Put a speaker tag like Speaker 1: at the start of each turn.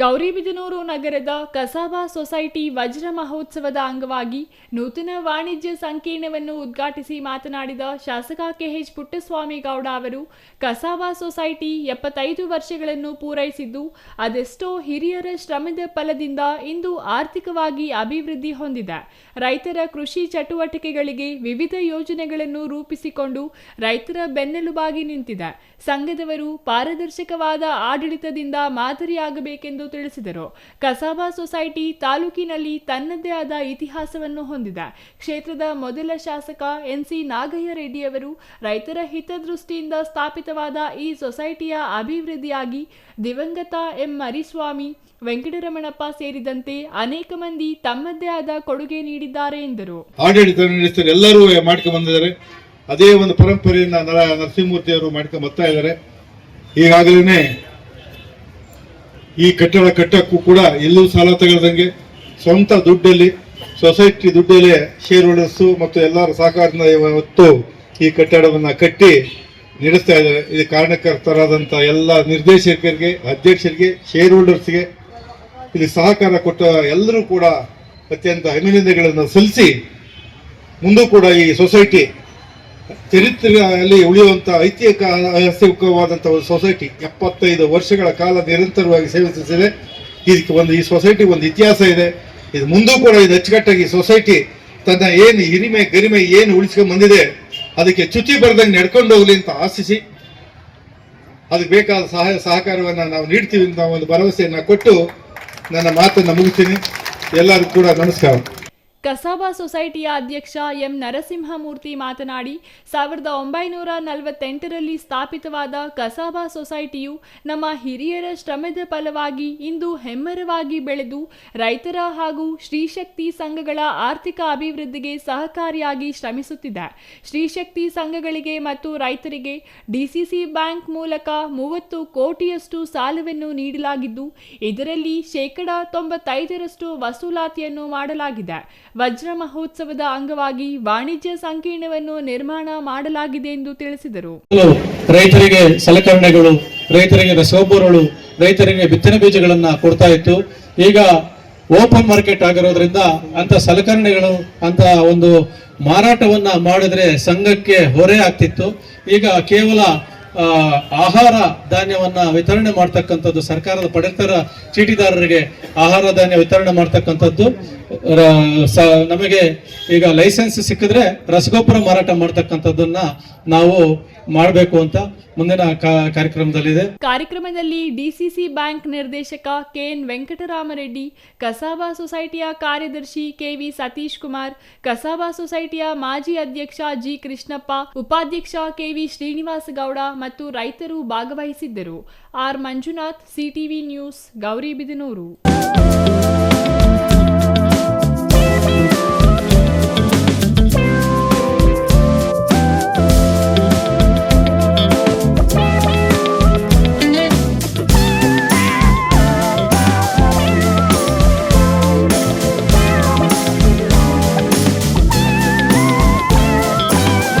Speaker 1: ಗೌರಿಬಿದನೂರು ನಗರದ ಕಸಾಬಾ ಸೊಸೈಟಿ ವಜ್ರ ಮಹೋತ್ಸವದ ಅಂಗವಾಗಿ ನೂತನ ವಾಣಿಜ್ಯ ಸಂಕೀರ್ಣವನ್ನು ಉದ್ಘಾಟಿಸಿ ಮಾತನಾಡಿದ ಶಾಸಕ ಕೆಎಚ್ ಪುಟ್ಟಸ್ವಾಮಿಗೌಡ ಅವರು, ಕಸಾಬಾ ಸೊಸೈಟಿ ಎಪ್ಪತ್ತೈದು ವರ್ಷಗಳನ್ನು ಪೂರೈಸಿದ್ದು, ಅದೆಷ್ಟೋ ಹಿರಿಯರ ಶ್ರಮದ ಫಲದಿಂದ ಇಂದು ಆರ್ಥಿಕವಾಗಿ ಅಭಿವೃದ್ಧಿ ಹೊಂದಿದೆ. ರೈತರ ಕೃಷಿ ಚಟುವಟಿಕೆಗಳಿಗೆ ವಿವಿಧ ಯೋಜನೆಗಳನ್ನು ರೂಪಿಸಿಕೊಂಡು ರೈತರ ಬೆನ್ನೆಲುಬಾಗಿ ನಿಂತಿದೆ. ಸಂಘದವರು ಪಾರದರ್ಶಕವಾದ ಆಡಳಿತದಿಂದ ಮಾದರಿಯಾಗಬೇಕೆಂದು ತಿಳಿಸಿದರು. ಕಸಾಬಾ ಸೊಸೈಟಿ ತಾಲೂಕಿನಲ್ಲಿ ತನ್ನದೇ ಆದ ಇತಿಹಾಸವನ್ನು ಹೊಂದಿದೆ. ಕ್ಷೇತ್ರದ ಮೊದಲ ಶಾಸಕ ಎನ್ಸಿ ನಾಗಯ್ಯ ರೆಡ್ಡಿಯವರು ರೈತರ ಹಿತದೃಷ್ಟಿಯಿಂದ ಸ್ಥಾಪಿತವಾದ ಈ ಸೊಸೈಟಿಯ ಅಭಿವೃದ್ಧಿಯಾಗಿ ದಿವಂಗತ ಎಂ ಮರಿಸ್ವಾಮಿ ವೆಂಕಟರಮಣಪ್ಪ ಸೇರಿದಂತೆ ಅನೇಕ ಮಂದಿ ತಮ್ಮದೇ ಆದ ಕೊಡುಗೆ ನೀಡಿದ್ದಾರೆ ಎಂದರು.
Speaker 2: ಆಡಳಿತ ಎಲ್ಲರೂ ಮಾಡ್ಕೊಂಡ್ಬಂದಿದ್ದಾರೆ ಅದೇ ಒಂದು ಪರಂಪರೆಯನ್ನು ನರಸಿಂಹಮೂರ್ತಿಯವರು ಮಾಡ್ಕೊಂಡು ಬರ್ತಾ ಇದ್ದಾರೆ. ಈಗಾಗಲೇ ಈ ಕಟ್ಟಡ ಕಟ್ಟಕ್ಕೂ ಕೂಡ ಎಲ್ಲೂ ಸಾಲ ತಗೊಳ್ದಂಗೆ ಸ್ವಂತ ದುಡ್ಡಲ್ಲಿ ಸೊಸೈಟಿ ದುಡ್ಡಲ್ಲಿ ಶೇರ್ ಹೋಲ್ಡರ್ಸು ಮತ್ತು ಎಲ್ಲರ ಸಹಕಾರದಿಂದ ಇವತ್ತು ಈ ಕಟ್ಟಡವನ್ನು ಕಟ್ಟಿ ನಡೆಸ್ತಾ ಇದ್ದಾರೆ. ಇದು ಕಾರಣಕರ್ತರಾದಂಥ ಎಲ್ಲ ನಿರ್ದೇಶಕರಿಗೆ, ಅಧ್ಯಕ್ಷರಿಗೆ ಶೇರ್ ಹೋಲ್ಡರ್ಸ್ಗೆ ಇಲ್ಲಿ ಸಹಕಾರ ಕೊಟ್ಟ ಎಲ್ಲರೂ ಕೂಡ ಅತ್ಯಂತ ಅಭಿನಂದನೆಗಳನ್ನು ಸಲ್ಲಿಸಿ, ಮುಂದೂ ಕೂಡ ಈ ಸೊಸೈಟಿ ಚರಿತ್ರೆಯಲ್ಲಿ ಉಳಿಯುವಂತ ಐತಿಹಾಸಿಕ ಐತಿಹಾಸಿಕವಾದಂಥ ಒಂದು ಸೊಸೈಟಿ ಎಪ್ಪತ್ತೈದು ವರ್ಷಗಳ ಕಾಲ ನಿರಂತರವಾಗಿ ಸೇವೆ ಸಲ್ಲಿಸಿದೆ ಇದಕ್ಕೆ ಒಂದು, ಈ ಸೊಸೈಟಿ ಒಂದು ಇತಿಹಾಸ ಇದೆ. ಇದು ಮುಂದೂ ಕೂಡ ಇದು ಅಚ್ಚುಕಟ್ಟಾಗಿ ಸೊಸೈಟಿ ತನ್ನ ಏನು ಹಿರಿಮೆ, ಗರಿಮೆ ಏನು ಉಳಿಸ್ಕೊಂಡು ಬಂದಿದೆ, ಅದಕ್ಕೆ ಚ್ಯುತಿ ಬರ್ದಂಗೆ ನಡ್ಕೊಂಡು ಹೋಗ್ಲಿ ಅಂತ ಆಶಿಸಿ, ಅದಕ್ಕೆ ಬೇಕಾದ ಸಹಾಯ, ಸಹಕಾರವನ್ನು ನಾವು ನೀಡ್ತೀವಿ ಅಂತ ಒಂದು ಭರವಸೆಯನ್ನು ಕೊಟ್ಟು ನನ್ನ ಮಾತನ್ನು ಮುಗಿಸ್ತೀನಿ. ಎಲ್ಲರಿಗೂ ಕೂಡ ನಮಸ್ಕಾರ.
Speaker 1: ಕಸಾಬಾ ಸೊಸೈಟಿಯ ಅಧ್ಯಕ್ಷ ಎಂ ನರಸಿಂಹಮೂರ್ತಿ ಮಾತನಾಡಿ, ಸಾವಿರದ ಒಂಬೈನೂರ ನಲವತ್ತೆಂಟರಲ್ಲಿ ಸ್ಥಾಪಿತವಾದ ಕಸಾಬಾ ಸೊಸೈಟಿಯು ನಮ್ಮ ಹಿರಿಯರ ಶ್ರಮದ ಫಲವಾಗಿ ಇಂದು ಹೆಮ್ಮರವಾಗಿ ಬೆಳೆದು, ರೈತರ ಹಾಗೂ ಶ್ರೀಶಕ್ತಿ ಸಂಘಗಳ ಆರ್ಥಿಕ ಅಭಿವೃದ್ಧಿಗೆ ಸಹಕಾರಿಯಾಗಿ ಶ್ರಮಿಸುತ್ತಿದೆ. ಶ್ರೀಶಕ್ತಿ ಸಂಘಗಳಿಗೆ ಮತ್ತು ರೈತರಿಗೆ ಡಿಸಿಸಿ ಬ್ಯಾಂಕ್ ಮೂಲಕ ಮೂವತ್ತು ಕೋಟಿಯಷ್ಟು ಸಾಲವನ್ನು ನೀಡಲಾಗಿದ್ದು, ಇದರಲ್ಲಿ ಶೇಕಡಾ ತೊಂಬತ್ತೈದರಷ್ಟು ವಸೂಲಾತಿಯನ್ನು ಮಾಡಲಾಗಿದೆ. ವಜ್ರ ಮಹೋತ್ಸವದ ಅಂಗವಾಗಿ ವಾಣಿಜ್ಯ ಸಂಕೀರ್ಣವನ್ನು ನಿರ್ಮಾಣ ಮಾಡಲಾಗಿದೆ ಎಂದು ತಿಳಿಸಿದರು.
Speaker 3: ರೈತರಿಗೆ ಸಲಕರಣೆಗಳು, ರೈತರಿಗೆ ರಸಗೊಬ್ಬರಗಳು, ರೈತರಿಗೆ ಬಿತ್ತನೆ ಬೀಜಗಳನ್ನ ಕೊಡ್ತಾ ಇತ್ತು. ಈಗ ಓಪನ್ ಮಾರ್ಕೆಟ್ ಆಗಿರೋದ್ರಿಂದ ಅಂತ ಸಲಕರಣೆಗಳು ಅಂತ ಒಂದು ಮಾರಾಟವನ್ನ ಮಾಡಿದ್ರೆ ಸಂಘಕ್ಕೆ ಹೊರೆ ಆಗ್ತಿತ್ತು. ಈಗ ಕೇವಲ ಆಹಾರ ಧಾನ್ಯವನ್ನ ವಿತರಣೆ ಮಾಡ್ತಕ್ಕಂಥದ್ದು ಸರ್ಕಾರದ ಪಡಿತರ ಚೀಟಿದಾರರಿಗೆ ಆಹಾರ ಧಾನ್ಯ ವಿತರಣೆ ಮಾಡ್ತಕ್ಕಂಥದ್ದು. ನಮಗೆ ಈಗ ಲೈಸೆನ್ಸ್ ಸಿಕ್ಕಿದ್ರೆ ರಸಗೊಬ್ಬರ ಮಾರಾಟ ಮಾಡ್ತಕ್ಕಂಥದ್ದನ್ನ ನಾವು ಮಾಡಬೇಕು ಅಂತ ಮುಂದಿನ ಕಾ- ಕಾರ್ಯಕ್ರಮದಲ್ಲಿದೆ.
Speaker 1: ಕಾರ್ಯಕ್ರಮದಲ್ಲಿ ಡಿಸಿಸಿ ಬ್ಯಾಂಕ್ ನಿರ್ದೇಶಕ ಕೆಎನ್ ವೆಂಕಟರಾಮರೆಡ್ಡಿ, ಕಸಾಬಾ ಸೊಸೈಟಿಯ ಕಾರ್ಯದರ್ಶಿ ಕೆವಿ ಸತೀಶ್ ಕುಮಾರ್ ಕಸಾಬಾ ಸೊಸೈಟಿಯ ಮಾಜಿ ಅಧ್ಯಕ್ಷ ಜಿ ಕೃಷ್ಣಪ್ಪ ಉಪಾಧ್ಯಕ್ಷ ಕೆವಿ ಶ್ರೀನಿವಾಸ ಗೌಡ ಮತ್ತು ರೈತರು ಭಾಗವಹಿಸಿದ್ದರು. R. Manjunath, CTV news Gauribidanur